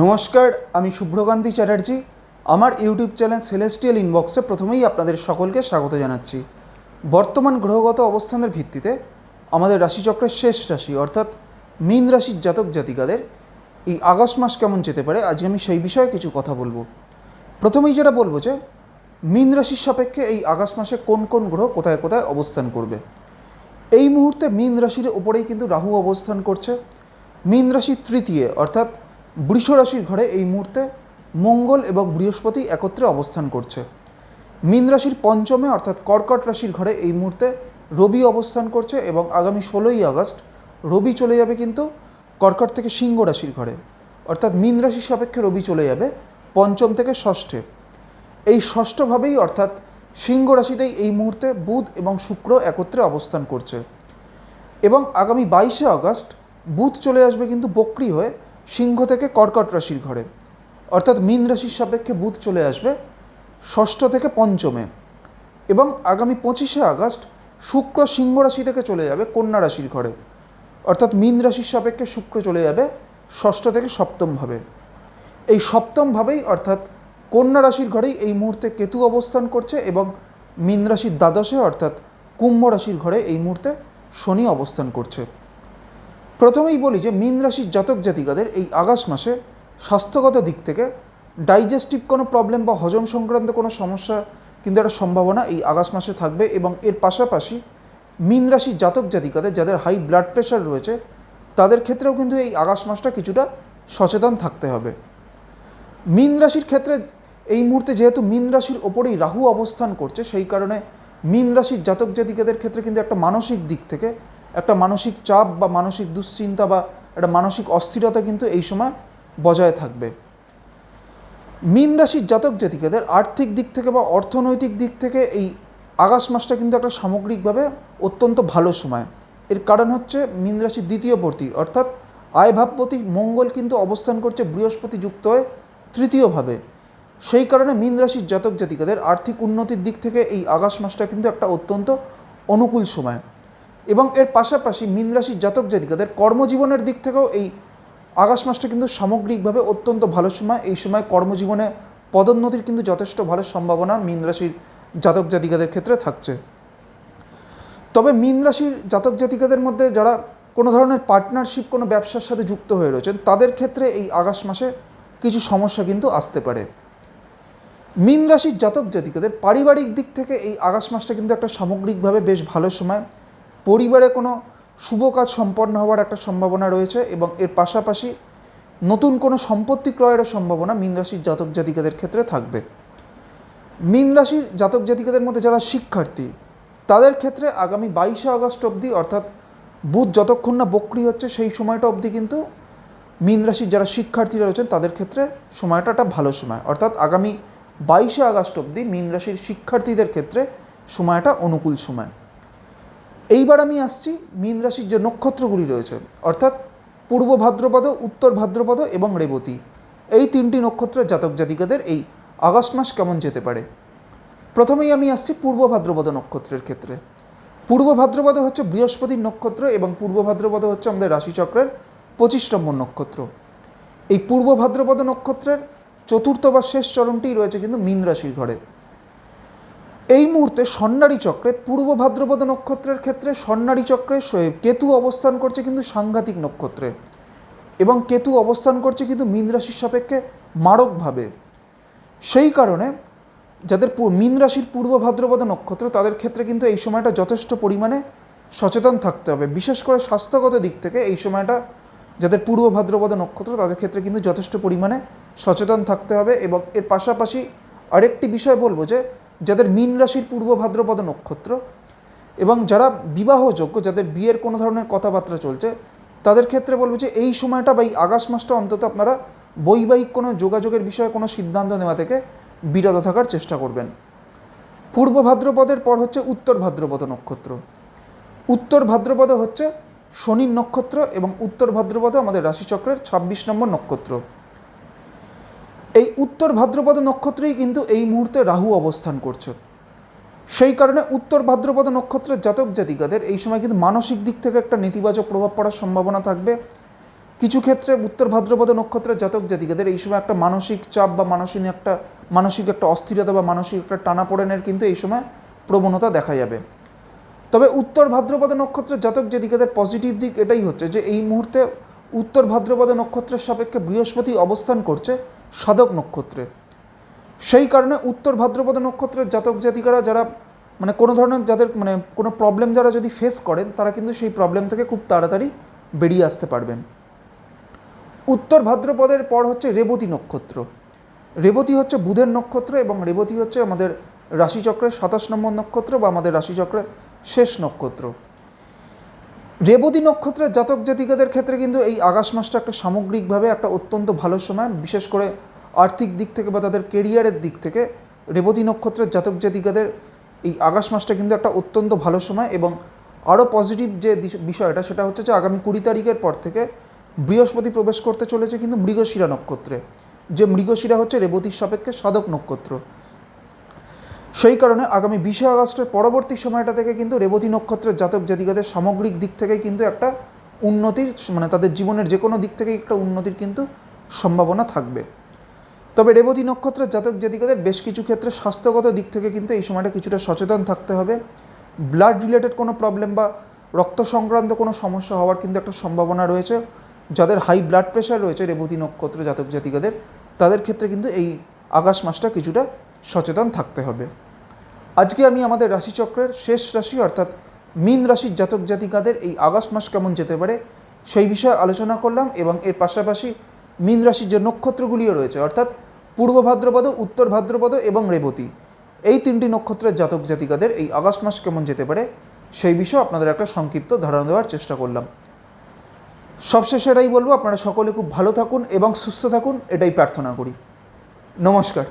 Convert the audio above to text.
নমস্কার, আমি শুভ্রকান্তি চ্যাটার্জি। আমার ইউটিউব চ্যানেল সেলেস্টিয়াল ইনবক্সে প্রথমেই আপনাদের সকলকে স্বাগত জানাচ্ছি। বর্তমান গ্রহগত অবস্থানের ভিত্তিতে আমাদের রাশিচক্রের শেষ রাশি, অর্থাৎ মীন রাশির জাতক জাতিকাদের এই আগস্ট মাস কেমন যেতে পারে, আজকে আমি সেই বিষয়ে কিছু কথা বলব। প্রথমেই যেটা বলব যে, মীন রাশির সাপেক্ষে এই আগস্ট মাসে কোন কোন গ্রহ কোথায় কোথায় অবস্থান করবে। এই মুহূর্তে মীন রাশির ওপরেই কিন্তু রাহু অবস্থান করছে। মীন রাশির তৃতীয়, অর্থাৎ বৃষ রাশির ঘরে এই মুহূর্তে মঙ্গল এবং বৃহস্পতি একত্রে অবস্থান করছে। মীন রাশির পঞ্চমে অর্থাৎ কর্কট রাশির ঘরে এই মুহূর্তে রবি অবস্থান করছে এবং আগামী ষোলোই আগস্ট রবি চলে যাবে কিন্তু কর্কট থেকে সিংহ রাশির ঘরে। অর্থাৎ মীন রাশির সাপেক্ষে রবি চলে যাবে পঞ্চম থেকে ষষ্ঠে। এই ষষ্ঠভাবেই অর্থাৎ সিংহ রাশিতেই এই মুহূর্তে বুধ এবং শুক্র একত্রে অবস্থান করছে। এবং আগামী বাইশে আগস্ট বুধ চলে আসবে কিন্তু বক্রি হয়ে সিংহ থেকে কর্কট রাশির ঘরে। অর্থাৎ মীন রাশির সাপেক্ষে বুধ চলে আসবে ষষ্ঠ থেকে পঞ্চমে এবং আগামী পঁচিশে আগস্ট শুক্র সিংহ রাশি থেকে চলে যাবে কন্যা রাশির ঘরে। অর্থাৎ মীন রাশির সাপেক্ষে শুক্র চলে যাবে ষষ্ঠ থেকে সপ্তমভাবে এই সপ্তমভাবেই অর্থাৎ কন্যা রাশির ঘরেই এই মুহূর্তে কেতু অবস্থান করছে এবং মীন রাশির দ্বাদশে অর্থাৎ কুম্ভ রাশির ঘরে এই মুহূর্তে শনি অবস্থান করছে। প্রথমেই বলি যে মীন রাশির জাতক জাতিকাদের এই আগস্ট মাসে স্বাস্থ্যগত দিক থেকে ডাইজেস্টিভ কোনো প্রবলেম বা হজম সংক্রান্ত কোনো সমস্যা কিন্তু একটা সম্ভাবনা এই আগস্ট মাসে থাকবে এবং এর পাশাপাশি মীন রাশির জাতক জাতিকাদের যাদের হাই ব্লাড প্রেশার রয়েছে, তাদের ক্ষেত্রেও কিন্তু এই আগস্ট মাসটা কিছুটা সচেতন থাকতে হবে। মীন রাশির ক্ষেত্রে এই মুহূর্তে যেহেতু মীন রাশির ওপরেই রাহু অবস্থান করছে, সেই কারণে মীন রাশির জাতক জাতিকাদের ক্ষেত্রে কিন্তু একটা মানসিক দিক থেকে একটা মানসিক চাপ বা মানসিক দুশ্চিন্তা বা একটা মানসিক অস্থিরতা কিন্তু এই সময় বজায় থাকবে। মীন রাশির জাতক জাতিকাদের আর্থিক দিক থেকে বা অর্থনৈতিক দিক থেকে এই আগস্ট মাসটা কিন্তু একটা সামগ্রিকভাবে অত্যন্ত ভালো সময়। এর কারণ হচ্ছে মীন রাশির দ্বিতীয় পর্তি অর্থাৎ আয় ভাবপতি মঙ্গল কিন্তু অবস্থান করছে বৃহস্পতি যুক্ত হয়ে তৃতীয়ভাবে। সেই কারণে মীন রাশির জাতক জাতিকাদের আর্থিক উন্নতির দিক থেকে এই আগস্ট মাসটা কিন্তু একটা অত্যন্ত অনুকূল সময়। এবং এর পাশাপাশি মীন রাশির জাতক জাতিকাদের কর্মজীবনের দিক থেকেও এই আগস্ট মাসটা কিন্তু সামগ্রিকভাবে অত্যন্ত ভালো সময়। এই সময় কর্মজীবনে পদোন্নতির কিন্তু যথেষ্ট ভালো সম্ভাবনা মীন রাশির জাতক জাতিকাদের ক্ষেত্রে থাকছে। তবে মীন রাশির জাতক জাতিকাদের মধ্যে যারা কোনো ধরনের পার্টনারশিপ কোনো ব্যবসার সাথে যুক্ত হয়ে রয়েছেন, তাদের ক্ষেত্রে এই আগস্ট মাসে কিছু সমস্যা কিন্তু আসতে পারে। মীন রাশির জাতক জাতিকাদের পারিবারিক দিক থেকে এই আগস্ট মাসটা কিন্তু একটা সামগ্রিকভাবে বেশ ভালো সময়। পরিবারে কোনো শুভ কাজ সম্পন্ন হওয়ার একটা সম্ভাবনা রয়েছে এবং এর পাশাপাশি নতুন কোনো সম্পত্তি ক্রয়েরও সম্ভাবনা মীন রাশির জাতক জাতিকাদের ক্ষেত্রে থাকবে। মীন রাশির জাতক জাতিকাদের মধ্যে যারা শিক্ষার্থী, তাদের ক্ষেত্রে আগামী বাইশে আগস্ট অবধি অর্থাৎ বুধ যতক্ষণ না বক্রি হচ্ছে সেই সময়টা অবধি কিন্তু মীন রাশির যারা শিক্ষার্থীরা রয়েছেন তাদের ক্ষেত্রে সময়টা একটা ভালো সময়। অর্থাৎ আগামী বাইশে আগস্ট অবধি মীন রাশির শিক্ষার্থীদের ক্ষেত্রে সময়টা অনুকূল সময়। এইবার আমি আসছি মীন রাশির যে নক্ষত্রগুলি রয়েছে, অর্থাৎ পূর্ব ভাদ্রপদ, উত্তর ভাদ্রপদ এবং রেবতী। এই তিনটি নক্ষত্রের জাতক জাতিকাদের এই আগস্ট মাস কেমন যেতে পারে? প্রথমেই আমি আসছি পূর্ব ভাদ্রপদ নক্ষত্রের ক্ষেত্রে। পূর্ব ভাদ্রপদ হচ্ছে বৃহস্পতির নক্ষত্র এবং পূর্ব ভাদ্রপদ হচ্ছে আমাদের রাশিচক্রের পঁচিশ নম্বর নক্ষত্র। এই পূর্ব ভাদ্রপদ নক্ষত্রের চতুর্থ বা শেষ চরণটি রয়েছে কিন্তু মীন রাশির ঘরে। এই মুহূর্তে স্বর্ণারী চক্রে পূর্ব ভাদ্রপদ নক্ষত্রের ক্ষেত্রে স্বর্ণারী চক্রে কেতু অবস্থান করছে কিন্তু সাংঘাতিক নক্ষত্রে। এবং কেতু অবস্থান করছে কিন্তু মীন রাশির সাপেক্ষে মারকভাবে। সেই কারণে যাদের মীন রাশির পূর্ব ভাদ্রপদ নক্ষত্র, তাদের ক্ষেত্রে কিন্তু এই সময়টা যথেষ্ট পরিমাণে সচেতন থাকতে হবে। বিশেষ করে স্বাস্থ্যগত দিক থেকে এই সময়টা যাদের পূর্ব ভাদ্রপদ নক্ষত্র, তাদের ক্ষেত্রে কিন্তু যথেষ্ট পরিমাণে সচেতন থাকতে হবে। এবং এর পাশাপাশি আরেকটি বিষয় বলব যে যাদের মীন রাশির পূর্ব ভাদ্রপদ নক্ষত্র এবং যারা বিবাহযোগ্য, যাদের বিয়ের কোনো ধরনের কথাবার্তা চলছে, তাদের ক্ষেত্রে বলব যে এই সময়টা বা এই আগস্ট মাসটা অন্তত আপনারা বৈবাহিক কোনো যোগাযোগের বিষয়ে কোনো সিদ্ধান্ত নেওয়া থেকে বিরত থাকার চেষ্টা করবেন। পূর্ব ভাদ্রপদের পর হচ্ছে উত্তর ভাদ্রপদ নক্ষত্র। উত্তর ভাদ্রপদ হচ্ছে শনির নক্ষত্র এবং উত্তর ভাদ্রপদ আমাদের রাশিচক্রের ছাব্বিশ নম্বর নক্ষত্র। এই উত্তর ভাদ্রপদ নক্ষত্রেই কিন্তু এই মুহূর্তে রাহু অবস্থান করছে। সেই কারণে উত্তর ভাদ্রপদ নক্ষত্রের জাতক জাতিকাদের এই সময় কিন্তু মানসিক দিক থেকে একটা নেতিবাচক প্রভাব পড়ার সম্ভাবনা থাকবে। কিছু ক্ষেত্রে উত্তর ভাদ্রপদ নক্ষত্রের জাতক জাতিকাদের এই সময় একটা মানসিক চাপ বা মানসিক একটা মানসিক একটা অস্থিরতা বা মানসিক একটা টানাপোড়েনের কিন্তু এই সময় প্রবণতা দেখা যাবে। তবে উত্তর ভাদ্রপদ নক্ষত্রের জাতক জাতিকাদের পজিটিভ দিক এটাই হচ্ছে যে এই মুহূর্তে উত্তর ভাদ্রপদ নক্ষত্রের সাপেক্ষে বৃহস্পতি অবস্থান করছে। সাধক নক্ষত্রে। সেই কারণে উত্তর ভাদ্রপদ নক্ষত্রের জাতক জাতিকারা যারা মানে কোনো ধরনের যাদের মানে কোনো প্রবলেম যারা যদি ফেস করেন, তারা কিন্তু সেই প্রবলেম থেকে খুব তাড়াতাড়ি বেরিয়ে আসতে পারবেন। উত্তর ভাদ্রপদের পর হচ্ছে রেবতী নক্ষত্র। রেবতী হচ্ছে বুধের নক্ষত্র এবং রেবতী হচ্ছে আমাদের রাশিচক্রের সাতাশ নম্বর নক্ষত্র বা আমাদের রাশিচক্রের শেষ নক্ষত্র। রেবতী নক্ষত্রের জাতক জাতিকাদের ক্ষেত্রে কিন্তু এই আগস্ট মাসটা একটা সামগ্রিকভাবে একটা অত্যন্ত ভালো সময়, বিশেষ করে আর্থিক দিক থেকে বা তাদের কেরিয়ারের দিক থেকে রেবতী নক্ষত্রের জাতক জাতিকাদের এই আগস্ট মাসটা কিন্তু একটা অত্যন্ত ভালো সময় এবং আরও পজিটিভ যে বিষয়টা সেটা হচ্ছে যে আগামী কুড়ি তারিখের পর থেকে বৃহস্পতি প্রবেশ করতে চলেছে কিন্তু মৃগশিরা নক্ষত্রে। যে মৃগশিরা হচ্ছে রেবতীর সাপেক্ষে সাধক নক্ষত্র। সেই কারণে আগামী বিশে আগস্টের পরবর্তী সময়টা থেকে কিন্তু রেবতী নক্ষত্রের জাতক জাতিকাদের সামগ্রিক দিক থেকে কিন্তু একটা উন্নতির মানে তাদের জীবনের যে কোনো দিক থেকে একটা উন্নতির কিন্তু সম্ভাবনা থাকবে। তবে রেবতী নক্ষত্রের জাতক জাতিকাদের বেশ কিছু ক্ষেত্রে স্বাস্থ্যগত দিক থেকে কিন্তু এই সময়টা কিছুটা সচেতন থাকতে হবে। ব্লাড রিলেটেড কোনো প্রবলেম বা রক্ত সংক্রান্ত কোনো সমস্যা হওয়ার কিন্তু একটা সম্ভাবনা রয়েছে। যাদের হাই ব্লাড প্রেশার রয়েছে রেবতী নক্ষত্র জাতক জাতিকাদের, তাদের ক্ষেত্রে কিন্তু এই আগস্ট মাসটা কিছুটা সচেতন থাকতে হবে। আজকে আমি আমাদের রাশিচক্রের শেষ রাশি অর্থাৎ মীন রাশির জাতক জাতিকাদের এই আগস্ট মাস কেমন যেতে পারে সেই বিষয়ে আলোচনা করলাম এবং এর পাশাপাশি মীন রাশির যে নক্ষত্রগুলিও রয়েছে অর্থাৎ পূর্ব ভাদ্রপদ, উত্তর ভাদ্রপদ এবং রেবতী, এই তিনটি নক্ষত্রের জাতক জাতিকাদের এই আগস্ট মাস কেমন যেতে পারে সেই বিষয়ে আপনাদের একটা সংক্ষিপ্ত ধারণা দেওয়ার চেষ্টা করলাম। সবশেষে এটাই বলব, আপনারা সকলে খুব ভালো থাকুন এবং সুস্থ থাকুন, এটাই প্রার্থনা করি। নমস্কার।